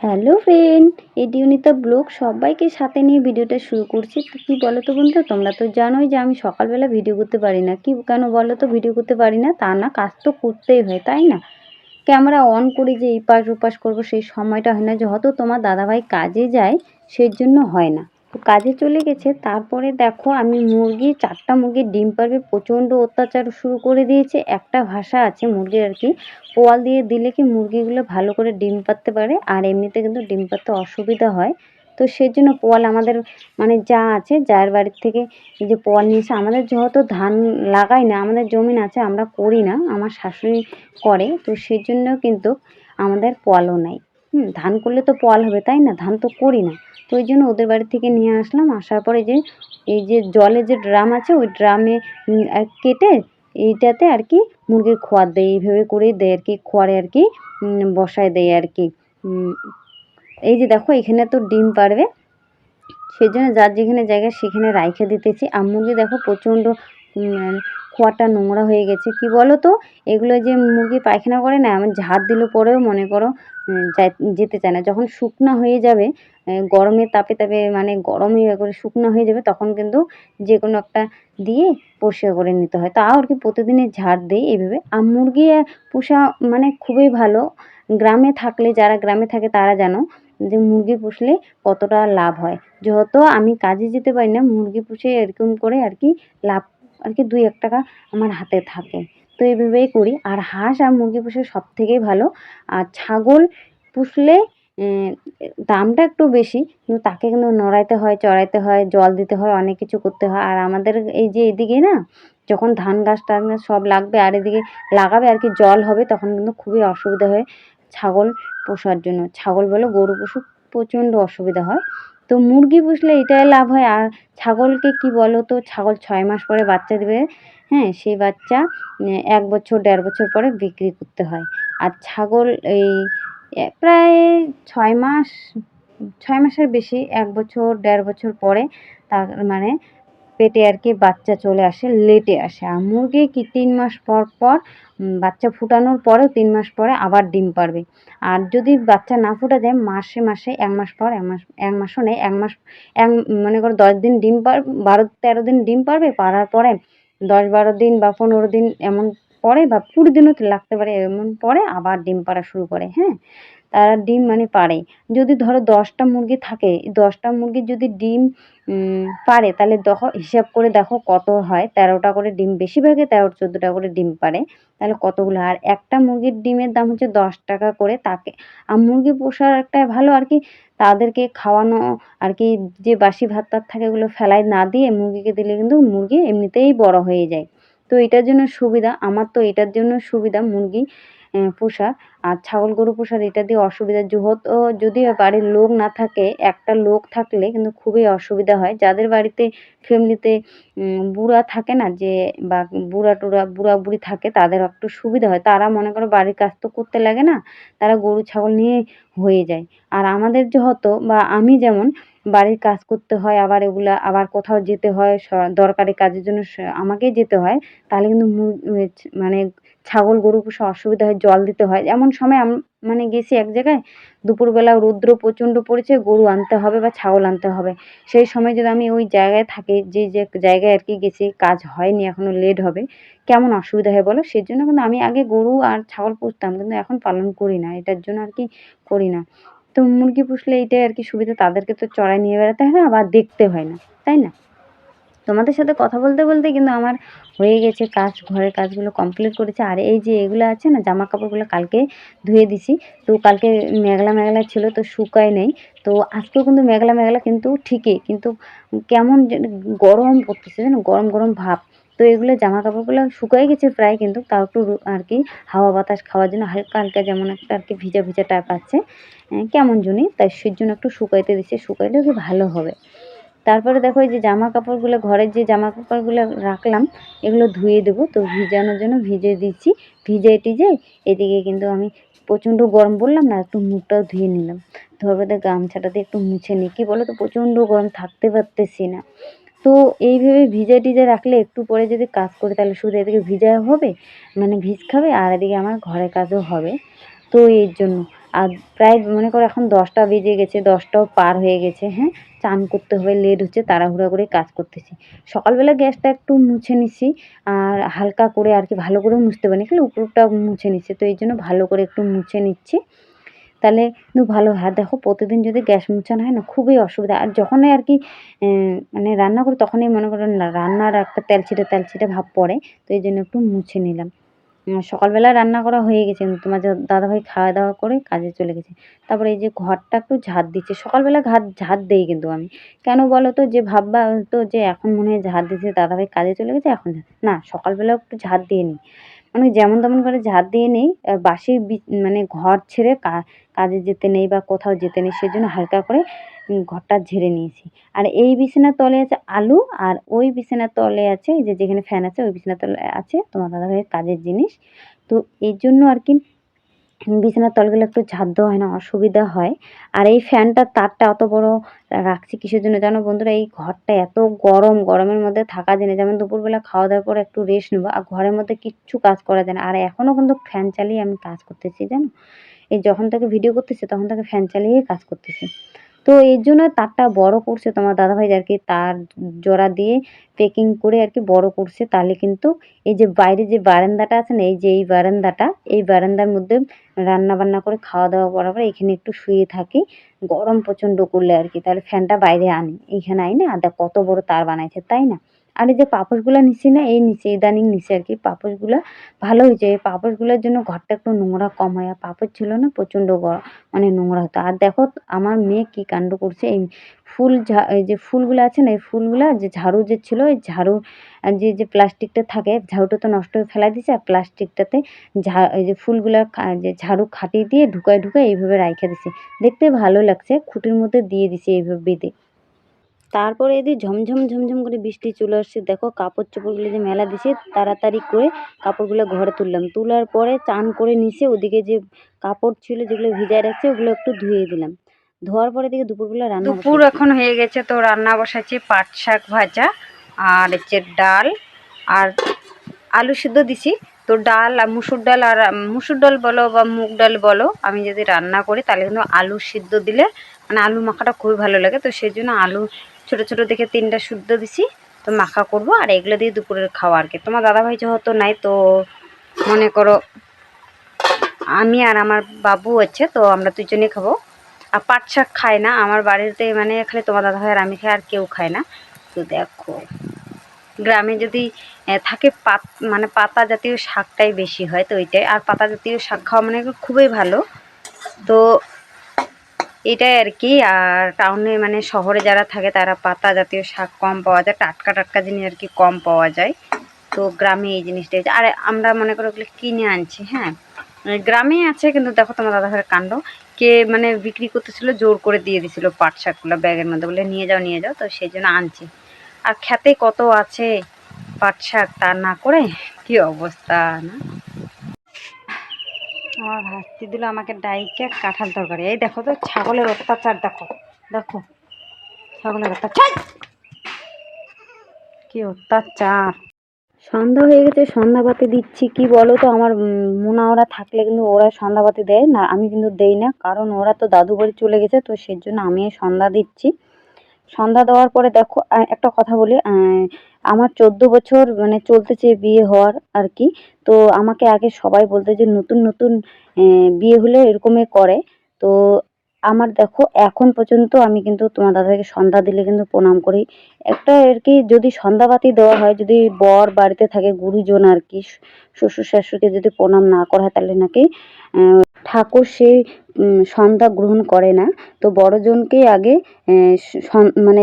Hello friend, এই ডিউনিতা blog সবাইকে সাথে নিয়ে ভিডিওটা শুরু করছি। তো কী বলো তো বন্ধুরা তোমরা তো জানোই যে আমি সকালবেলা ভিডিও করতে পারি না। কি কেন বলো তো ভিডিও করতে পারি না? তা না, কাজ তো করতেই হয়, তাই না? ক্যামেরা অন করে যে এই পাশ ওপাশ করব, সেই সময়টা হয় না। যেহেতু তোমার দাদাভাই কাজে যায়, সেই জন্য হয় না। কাজে চলে গেছে। তারপরে দেখো আমি মুরগি, চারটা মুরগির ডিম পারবে প্রচণ্ড অত্যাচার শুরু করে দিয়েছে। একটা ভাষা আছে মুরগির আর কি পোয়াল দিয়ে দিলে কি মুরগিগুলো ভালো করে ডিম পারতে পারে, আর এমনিতে কিন্তু ডিম পারতে অসুবিধা হয়। তো সেই জন্য পোয়াল আমাদের মানে যা আছে, যার বাড়ির থেকে এই যে পোয়াল নিয়েছে, আমাদের যেহেতু ধান লাগাই না, আমাদের জমিন আছে, আমরা করি না, আমার শাশুড়ি করে, তো সেই জন্য কিন্তু আমাদের পোয়ালও নাই। হুম, ধান করলে তো পোয়াল হবে, তাই না? ধান তো করি না। তো ওই জন্য ওদের বাড়ি থেকে নিয়ে আসলাম, আসার পরে যে, এই যে জলের যে ড্রাম আছে, ওই ড্রামে কেটে এইটাতে আর কি মুরগির খোয়ার দেয়, এইভাবে করেই দেয় আর কি, খোয়ারে আর কি বসায় দেয় আর কি। এই যে দেখো, এখানে তো ডিম পারবে। সেই জন্য যার যেখানে জায়গা, সেখানে রাইখে দিতেছি। আর মুরগি দেখো, প্রচণ্ড খোয়াটা নোংরা হয়ে গেছে। কি বলো তো এগুলো যে মুরগি পায়খানা করে না আমার ঝাড় দিলে পরেও মনে করো যেতে চায় না। যখন শুকনা হয়ে যাবে গরমের তাপে তাপে মানে গরমে করে শুকনো হয়ে যাবে, তখন কিন্তু যে কোনো একটা দিয়ে পরিষ্কার করে নিতে হয়। তাও আর কি প্রতিদিনের ঝাড় দিই এইভাবে আর মুরগি পোষা মানে খুবই ভালো। গ্রামে থাকলে, যারা গ্রামে থাকে তারা জানো যে মুরগি পুষলে কতটা লাভ হয়। যেহেতু আমি কাজে যেতে পারি না, মুরগি পুষে এরকম করে আর কি লাভ, আর কি দুই এক টাকা আমার হাতে থাকে। তো এইভাবেই করি। আর হাঁস আর মুরগি পুষে সব থেকেই ভালো। আর ছাগল পুষলে দামটা একটু বেশি, কিন্তু তাকে কিন্তু নড়াইতে হয়, চড়াইতে হয়, জল দিতে হয়, অনেক কিছু করতে হয়। আর আমাদের এই যে এদিকে না, যখন ধান গাছ টান গাছ সব লাগবে আর এদিকে লাগাবে আর কি জল হবে, তখন কিন্তু খুবই অসুবিধা হয় ছাগল পোষার জন্য। ছাগল বলো গরু পশু প্রচণ্ড অসুবিধা হয়। তো মুরগি পুষলে এটাই লাভ হয়। আর ছাগলকে কি বলো তো ছাগল ছয় মাস পরে বাচ্চা দেবে। হ্যাঁ সেই বাচ্চা এক বছর, দেড় বছর পরে বিক্রি করতে হয়। আর ছাগল এই প্রায় ছয় মাস, ছয় মাসের বেশি, এক বছর, দেড় বছর পরে তার মানে পেটে আর কি বাচ্চা চলে আসে, লেটে আসে। আর মুরগি কি তিন মাস পর পর বাচ্চা ফুটানোর পরেও তিন মাস পরে আবার ডিম পারবে। আর যদি বাচ্চা না ফুটা যায়, মাসে মাসে এক মাস পর এক মাস, এক মাসও নেই, এক মাস, এক, মনে করো দশ দিন ডিম পার, বারো, তেরো দিন ডিম পারবে, পারার পরে দশ বারো দিন বা পনেরো দিন এমন পরে বা কুড়ি দিনও লাগতে পারে, এমন পরে আবার ডিম পাড়া শুরু করে হ্যাঁ? তারা ডিম মানে পাড়ে যদি ধরো দশটা মুরগি থাকে, দশটা মুরগির যদি ডিম পারে, তাহলে দেখো, হিসাব করে দেখো কত হয়। তেরোটা করে ডিম বেশিরভাগে তেরো, চোদ্দোটা করে ডিম পারে। তাহলে কতগুলো? আর একটা মুরগির ডিমের দাম হচ্ছে দশ টাকা করে তাকে। আর মুরগি পোষার একটা ভালো আর কি, তাদেরকে খাওয়ানো আর কি, যে বাসি ভাত টাত থাকে ওগুলো ফেলায় না দিয়ে মুরগিকে দিলে কিন্তু মুরগি এমনিতেই বড় হয়ে যায়। তো এটার জন্য সুবিধা, আমার তো এটার জন্য সুবিধা মুরগি পোষা। আর ছাগল গরু পোষার এটা দিয়ে অসুবিধা যেহেতু যদি বাড়ির লোক না থাকে, একটা লোক থাকলে কিন্তু খুবই অসুবিধা হয়। যাদের বাড়িতে ফ্যামিলিতে বুড়া থাকে না যে, বা বুড়া টুড়া, বুড়া বুড়ি থাকে, তাদের একটু সুবিধা হয়। তারা মনে করো বাড়ির কাজ তো করতে লাগে না, তারা গরু, ছাগল নিয়ে হয়ে যায়। আর আমাদের যেহেতু বা আমি যেমন, বাড়ির কাজ করতে হয়, আবার এগুলা, আবার কোথাও যেতে হয় দরকারি কাজের জন্য আমাকেই যেতে হয়, তাহলে কিন্তু মানে ছাগল গরু পোষা অসুবিধা হয়, জল দিতে হয়। এমন সময় মানে গেছি এক জায়গায়, দুপুরবেলা রৌদ্র প্রচণ্ড পড়েছে, গরু আনতে হবে বা ছাগল আনতে হবে। সেই সময় যদি আমি ওই জায়গায় থাকি, যে যে জায়গায় আর কি গেছি, কাজ হয়নি, এখনও লেট হবে, কেমন অসুবিধা হয় বলো? সেই জন্য কিন্তু আমি আগে গরু আর ছাগল পুষতাম, কিন্তু এখন পালন করি না, এটার জন্য আর কি করি না। তো মুরগি পুষলে এইটাই আর কি সুবিধা, তাদেরকে তো চড়াই নিয়ে বেড়াতে হয় না আবার দেখতে হয় না, তাই না? তোমাদের সাথে কথা বলতে বলতে কিন্তু আমার হয়ে গেছে কাজ, ঘরের কাজগুলো কমপ্লিট করেছে। আর এই যে এগুলো আছে না জামা কাপড়গুলো কালকে ধুয়ে দিছি। তো কালকে মেঘলা মেঘলা ছিল, তো শুকায় নেই। তো আজকেও কিন্তু মেঘলা মেঘলা কিন্তু ঠিকই, কিন্তু কেমন গরম পড়তেছে জানো গরম গরম ভাব। তো এগুলো জামা কাপড়গুলো শুকাই গেছে প্রায়, কিন্তু তাও একটু আর কি হাওয়া বাতাস খাওয়ার জন্য হালকা হালকা যেমন একটা আর কি ভিজা ভিজা টাইপ আছে। কেমন জন্যই তাই সেই জন্য একটু শুকাইতে দিচ্ছে শুকাইলে কি ভালো হবে। তারপরে দেখো এই যে জামা কাপড়গুলো ঘরের যে জামা কাপড়গুলো রাখলাম, এগুলো ধুয়ে দেবো। তো ভিজানোর জন্য ভিজে দিচ্ছি। ভিজে টিজে এদিকে কিন্তু আমি প্রচণ্ড গরম বললাম না, একটু মুখটাও ধুয়ে নিলাম। ধরবে গামছাটা দিয়ে একটু মুছে নিই কী বলো তো, প্রচণ্ড গরম, থাকতে পারতেছি না। তো এইভাবে ভিজে টিজে রাখলে একটু পরে যদি কাজ করি, তাহলে শুধু এদিকে ভিজা হবে মানে ভিজ খাবে, আর এদিকে আমার ঘরের কাজও হবে। তো এর জন্য আর প্রায় মনে করো এখন দশটা বেজে গেছে, দশটাও পার হয়ে গেছে হ্যাঁ? চান করতে হবে, লেট হচ্ছে, তাড়াহুড়া করে কাজ করতেছি। সকালবেলা গ্যাসটা একটু মুছে নিছি, আর হালকা করে আর কি ভালো করে মুছতে পারিনি, খালি উপরটা মুছে নিচ্ছি তো এই জন্য ভালো করে একটু মুছে নিচ্ছি। তাহলে কিন্তু ভালো হয় দেখো প্রতিদিন যদি গ্যাস মুছানো হয় না, খুবই অসুবিধা। আর যখনই আর কি মানে রান্না করি, তখনই মনে করো রান্নার একটা তেলছিটে তেলছিটে ভাব পড়ে, তো এই জন্য একটু মুছে নিলাম। সকালবেলা রান্না করা হয়ে গেছে। কিন্তু তোমার দাদাভাই খাওয়া দাওয়া করে কাজে চলে গেছে। তারপরে এই যে ঘরটা একটু ঝাঁট দিচ্ছে। সকালবেলা ঘাট ঝাঁট দেই কিন্তু আমি। কেন বলো তো? যে ভাববা তো যে এখন মনে হয় ঝাঁট দিচ্ছে, দাদাভাই কাজে চলে গেছে, এখন না সকালবেলা একটু ঝাঁট দিয়ে নিই মানে যেমন তেমন করে ঝাঁট দিয়ে নেই বাসি মানে ঘর ছেড়ে কাজে যেতে নেই বা কোথাও যেতে নেই সেজন্য হালকা করে ঘরটা ঝেড়ে নিয়েছি। আর এই বিছানার তলে আছে আলু আর ওই বিছানার তলে আছে যে যেখানে ফ্যান আছে ওই বিছানার তলে আছে তোমার দাদাভাইয়ের কাজের জিনিস। তো এই জন্য আর কি বিছানার তলগুলো একটু ঝাঁট দেওয়া হয় না, অসুবিধা হয়। আর এই ফ্যানটার তারটা অত বড় রাখছি কিসের জন্য জানো বন্ধুরা? এই ঘরটা এত গরম, গরমের মধ্যে থাকা যায় না যেমন দুপুরবেলা খাওয়া দাওয়ার পর একটু রেস্ট নেব, আর ঘরের মধ্যে কিচ্ছু কাজ করা যায় না। আর এখনও কিন্তু ফ্যান চালিয়ে আমি কাজ করতেছি, জানো? এই যখন তাকে ভিডিও করতেছি, তখন তাকে ফ্যান চালিয়েই কাজ করতেছি। তো এর জন্য তারটা বড় করছে তোমার দাদাভাই আর কি, তার জোড়া দিয়ে প্যাকিং করে আর কি বড় করছে। তাহলে কিন্তু এই যে বাইরে যে বারান্দাটা আছে না, এই যে এই বারান্দাটা, এই বারান্দার মধ্যে রান্না বান্না করে খাওয়া দাওয়া করার পরে এখানে একটু শুয়ে থাকি। গরম প্রচণ্ড করলে আর কি, তাহলে ফ্যানটা বাইরে আনি। এইখানে আই না কত বড় তার বানাইছে, তাই না? আর এই যে পাপোশগুলো নিচ্ছি না, এই নিচে ইদানিং নিচে আর কি। পাপোশগুলো ভালো হয়েছে। এই পাপোশগুলোর জন্য ঘরটা একটু নোংরা কম হয়। আর পাপোশ ছিল না, প্রচণ্ড মানে নোংরা হতো। আর দেখো, আমার মেয়ে কী কাণ্ড করছে। এই ফুল এই যে ফুলগুলো আছে না, এই ফুলগুলো যে ঝাড়ু যে ছিল, এই ঝাড়ু যে যে প্লাস্টিকটা থাকে, ঝাড়ুটা তো নষ্ট হয়ে ফেলা দিছে। আর প্লাস্টিকটাতে ঝা, এই যে ফুলগুলো যে ঝাড়ু খাটিয়ে দিয়ে ঢুকায় ঢুকায় এইভাবে রাইখা দিছে। দেখতে ভালো লাগছে। খুঁটির মধ্যে দিয়ে দিছে এইভাবে বেঁধে। তারপরে এদিকে ঝমঝম ঝমঝম করে বৃষ্টি চলে আসছে। দেখো কাপড় চোপড়গুলো যে মেলা দিছে, তাড়াতাড়ি করে কাপড়গুলো ঘরে তুললাম। তোলার পরে চান করে নিচে ওদিকে যে কাপড় ছিল যেগুলো ভিজায় রাখছে, ওগুলো একটু ধুয়ে দিলাম। ধোয়ার পরে দিকে দুপুরবেলা রান্না দুপুর এখন হয়ে গেছে তো রান্না বসাচ্ছি পাট শাক ভাজা আর হচ্ছে ডাল আর আলু সিদ্ধ দিছি। তো ডাল আর মুসুর ডাল আর মুসুর ডাল বলো বা মুগ ডাল বলো, আমি যদি রান্না করি তাহলে কিন্তু আলু সিদ্ধ দিলে মানে আলু মাখাটা খুবই ভালো লাগে। তো সেই জন্য আলু ছোট ছোট দেখে তিনটা শুদ্ধ দিছি, তো মাখা করব, আর এগুলো দিয়ে দুপুরের খাওয়া আর কি। তোমার দাদাভাই যেহেতু নাই, তো মনে করো আমি আর আমার বাবু আছে, তো আমরা দুজনে খাব। আর পাট শাক খায় না, আমার বাড়িতে মানে খালি তোমার দাদাভাই আর আমি খাই, আর কেউ খায় না। তো দেখো, গ্রামে যদি থাকে পাত মানে পাতা জাতীয় শাকটাই বেশি হয়, তো ওইটাই। আর পাতা জাতীয় শাক খাওয়া মানে খুবই ভালো। তো এটাই আর কি। আর টাউনে মানে শহরে যারা থাকে তারা পাতা জাতীয় শাক কম পাওয়া যায়, টাটকা টাটকা জিনিস আর কি কম পাওয়া যায়। তো গ্রামে এই জিনিসটা আর আমরা মনে করো ওগুলো কিনে আনছি হ্যাঁ? গ্রামে আছে কিন্তু দেখো তোমার দাদাভাইয়ের কাণ্ড। কে মানে বিক্রি করতেছিল, জোর করে দিয়ে দিছিল পাট শাকগুলো ব্যাগের মধ্যে বলে, নিয়ে যাও নিয়ে যাও। তো সেই জন্য আনছি। আর খেতে কত আছে পাট শাক তা না করে, কি অবস্থা না? আমার ভাস্তি দিল আমাকে ডাইকে কাঁঠাল তরকারি। এই দেখো তো, ছাগলের অত্যাচার, দেখো দেখো, ছাগলের অত্যাচার। কি অত্যাচার। সন্ধ্যা হয়ে গেছে, সন্ধ্যাবাতি দিচ্ছি, কি বলো তো? আমার মোনা ওরা থাকলে কিন্তু ওরা সন্ধ্যাবাতি দেয় না, আমি কিন্তু দেই না, কারণ ওরা তো দাদু বাড়ি চলে গেছে, তো সেই জন্য আমি সন্ধ্যা দিচ্ছি। সন্ধ্যা দেওয়ার পরে দেখো একটা কথা বলি আমার চোদ্দ বছর মানে চলতেছে বিয়ে হওয়ার আর কি। তো আমাকে আগে সবাই বলতে যে নতুন নতুন বিয়ে হলে এরকমই করে। তো আমার দেখো, এখন পর্যন্ত আমি কিন্তু তোমার দাদাকে সন্ধ্যা দিলে কিন্তু প্রণাম করি। একটা আর কি, যদি সন্ধ্যাবাতি দেওয়া হয়, যদি বর বাড়িতে থাকে, গুরুজন আর কি শ্বশুর শাশুড়িকে যদি প্রণাম না করা হয়, তাহলে নাকি ঠাকুর সেই সন্ধ্যা গ্রহণ করে না। তো বড়জনকেই আগে মানে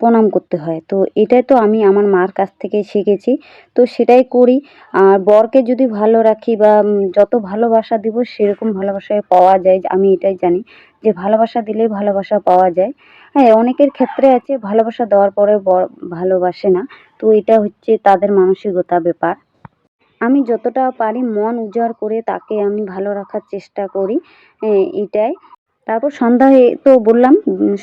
প্রণাম করতে হয়। তো এটাই তো আমি আমার মার কাছ থেকে শিখেছি। তো সেটাই করি। আর বরকে যদি ভালো রাখি বা যত ভালোবাসা দিব সেরকম ভালোবাসায় পাওয়া যায়। আমি এটাই জানি যে ভালোবাসা দিলেই ভালোবাসা পাওয়া যায়। হ্যাঁ অনেকের ক্ষেত্রে আছে ভালোবাসা দেওয়ার পরে বর ভালোবাসে না। তো এটা হচ্ছে তাদের মানসিকতা ব্যাপার। আমি যতটা পারি মন উজাড় করে তাকে আমি ভালো রাখার চেষ্টা করি এটাই। তারপর সন্ধ্যায় তো বললাম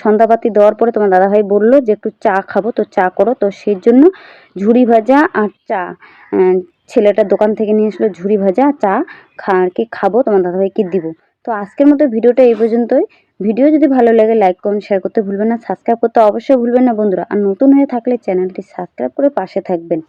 সন্ধ্যাবাতি দেওয়ার পরে তোমার দাদাভাই বলল যে একটু চা খাব, তো চা করো। তো সেই জন্য ঝুড়ি ভাজা আর চা ছেলেটার দোকান থেকে নিয়ে এসলো ঝুড়ি ভাজা, চা খা, আর কি খাব, তোমার দাদাভাইকে দিব। তো আজকের মতো ভিডিওটা এই পর্যন্তই। ভিডিও যদি ভালো লাগে, লাইক, কমেন্ট শেয়ার করতে ভুলবেন না সাবস্ক্রাইব করতে অবশ্যই ভুলবেন না, বন্ধুরা। আর নতুন হয়ে থাকলে চ্যানেলটি সাবস্ক্রাইব করে পাশে থাকবেন।